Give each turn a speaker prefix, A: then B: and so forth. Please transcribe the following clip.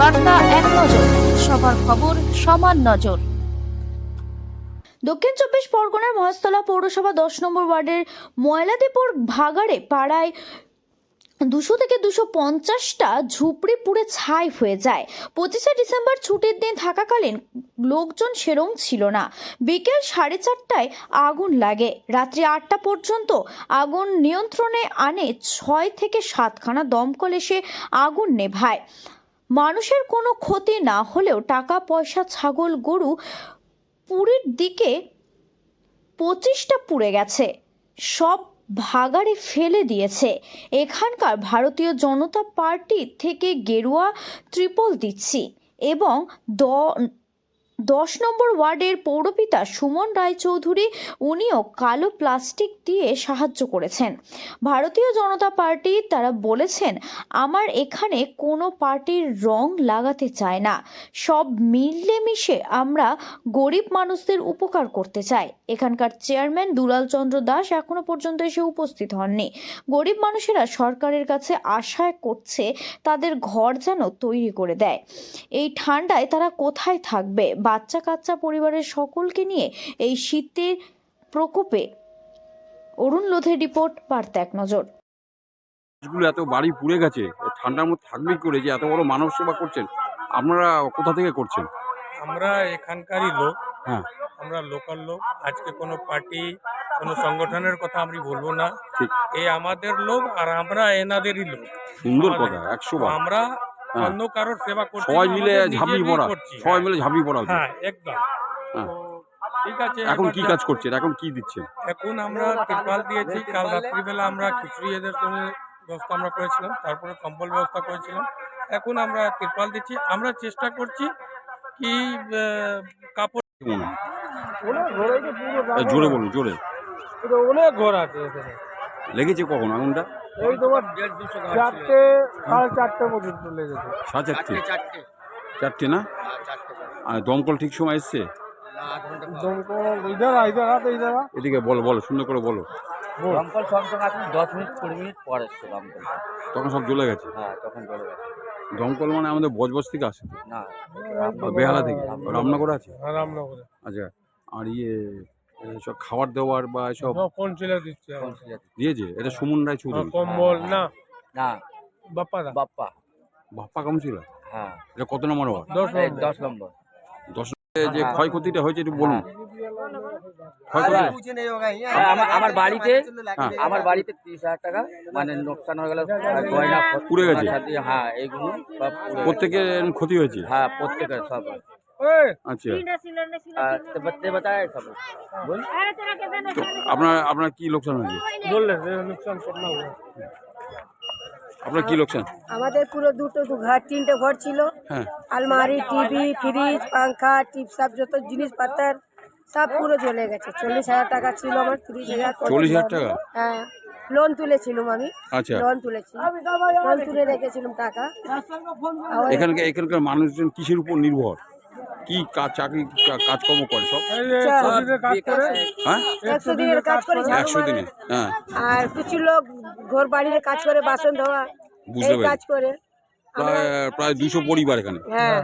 A: বার্তা এক নজর, সবার খবর সমান নজর।
B: দক্ষিণ চব্বিশ পরগনার মহেশতলা পৌরসভা দশ নম্বর ওয়ার্ডের ময়লাদীপুর ভাগাড়ে পাড়ায় দুশো থেকে দুশো পঞ্চাশটা ঝুপড়ি পুড়ে ছাই হয়ে যায়। পঁচিশে ডিসেম্বর ছুটির দিন থাকাকালীন লোকজন সেরম ছিল না। বিকেল সাড়ে চারটায় আগুন লাগে। রাত্রি আটটা পর্যন্ত আগুন নিয়ন্ত্রণে আনে ছয় থেকে সাতখানা দমকল এসে আগুন নেভায়। মানুষের কোনো ক্ষতি না হলেও টাকা পয়সা ছাগল গরু পুরীর দিকে পঁচিশটা পুড়ে গেছে। সব ভাগাড়ে ফেলে দিয়েছে। এখানকার ভারতীয় জনতা পার্টি থেকে গেরুয়া ত্রিপল দিচ্ছি এবং দ দশ নম্বর ওয়ার্ডের পৌরপিতা সুমন রায়চৌধুরী, উনিও কালো প্লাস্টিক দিয়ে সাহায্য করেছেন। ভারতীয় জনতা পার্টি তারা বলেছেন, আমার এখানে কোনো পার্টির রং লাগাতে চায় না। সব মিলেমিশে আমরা গরিব মানুষদের উপকার করতে চাই। এখানকার চেয়ারম্যান দুলাল চন্দ্র দাস এখনও পর্যন্ত এসে উপস্থিত হননি। গরিব মানুষেরা সরকারের কাছে আশা করছে তাদের ঘর যেন তৈরি করে দেয়। এই ঠান্ডায় তারা কোথায় থাকবে? বাচ্চা কাচ্চা পরিবারের সকলকে নিয়ে এই শীতের প্রকোপে অরুণ লোধের রিপোর্ট বার্তা এক নজর।
C: এত বাড়ি পুড়ে গেছে ঠান্ডার মধ্যে থাকবেই করে যে এত বড় মানব সেবা করছেন? আপনারা কোথা থেকে করছেন?
D: আমরা এখানকারই লোক।
C: হ্যাঁ।
D: আমরা লোকাল লোক। আজকে কোনো পার্টি কোনো সংগঠনের কথা আমি বলব না।
C: ঠিক।
D: এই আমাদের লোক আর আমরা এনাদেরই লোক।
C: সুন্দর
D: আমাদের-
C: কথা একশো
D: আমরা। অন্য কারোর সেবা করছি
C: সবাই মিলে ঝাঁপিয়ে পড়া সবাই মিলে ঝাঁপিয়ে পড়া
D: হ্যাঁ একদম।
C: হ্যাঁ।
D: ঠিক আছে
C: এখন কি কাজ করছেন? এখন কি দিচ্ছেন?
D: এখন আমরা তিরপাল দিয়েছি কাল রাত্রিবেলা আমরা খিচুড়ি এদের জন্য ব্যবস্থা আমরা করেছিলাম তারপরে কম্বল ব্যবস্থা করেছিলাম। এখন আমরা তিরপাল দিচ্ছি আমরা চেষ্টা করছি কি কাপড়
C: হয়? জোরে বলুন জোরে।
D: অনেক ঘর আছে
C: লেগেছে কখন আগুনটা?
D: এই তোমার চারটে সাড়ে চারটে পর্যন্ত লেগেছে
C: সাড়ে চারটে? চারটে না? আর দমকল ঠিক সময় এসছে?
D: দমকল
C: এদিকে বলো বলো সুন্দর করে বলো।
E: দমকল সঙ্গে দশ মিনিট কুড়ি মিনিট পর এসছে দমকল।
C: তখন সব জ্বলে গেছে?
E: হ্যাঁ তখন চলে গেছে।
C: দমকল মানে আমাদের বজবজ থেকে আসে?
E: না
C: বেহালা থেকে? রামনগর আছে?
D: রামনগরে।
C: আচ্ছা আর ইয়ে সব খাবার দেওয়ার বা এসব
D: সব কোন দিচ্ছে?
C: দিয়েছে এটা সুমন রায় চৌধুরী।
D: কম্বল না।
E: না।
D: বাপ্পা দা।
E: বাপ্পা।
C: বাপ্পা কাউন্সিলর
E: হ্যাঁ।
C: এটা কত নম্বর ওয়ার্ড?
D: দশ
E: দশ নম্বর।
C: দশ যে ক্ষয়ক্ষতিটা হয়েছে একটু বলুন।
E: হ্যাঁ, আমার আমার বাড়িতে
C: হ্যাঁ।
E: আমার বাড়িতে তিরিশ হাজার টাকা মানে নোকসান হয়ে গেল গয়না
C: পুড়ে গেছে?
E: হ্যাঁ এইগুলো
C: প্রত্যেকের ক্ষতি হয়েছে?
E: হ্যাঁ প্রত্যেকের সব।
C: আচ্ছা
E: তো
C: তো আপনার আপনার কি লোকসান হয়েছে। আপনার কি লোকসান
F: আমাদের পুরো দুটো দু ঘর তিনটে ঘর ছিল।
C: হ্যাঁ।
F: আলমারি টিভি ফ্রিজ পাংখা টিপ সব যত জিনিসপত্র সব পুরো জ্বলে গেছে। চল্লিশ হাজার টাকা ছিল আমার তিরিশ হাজার
C: চল্লিশ হাজার টাকা?
F: হ্যাঁ। লোন তুলেছিলাম আমি।
C: আচ্ছা।
F: লোন তুলেছি লোন তুলে রেখেছিলাম টাকা। আবার
C: এখানকার এখানকার মানুষজন কিসের উপর নির্ভর? কি কাজ চাকরি কাজকর্ম করে সব? হ্যাঁ
F: একশো দিনের কাজ করে।
C: একশো
F: দিনের
C: দিনে হ্যাঁ।
F: আর কিছু লোক ঘর বাড়িতে কাজ করে বাসন ধোয়া
C: বুঝতে
F: কাজ করে।
C: প্রায় প্রায় দুশো পরিবার এখানে।
F: হ্যাঁ।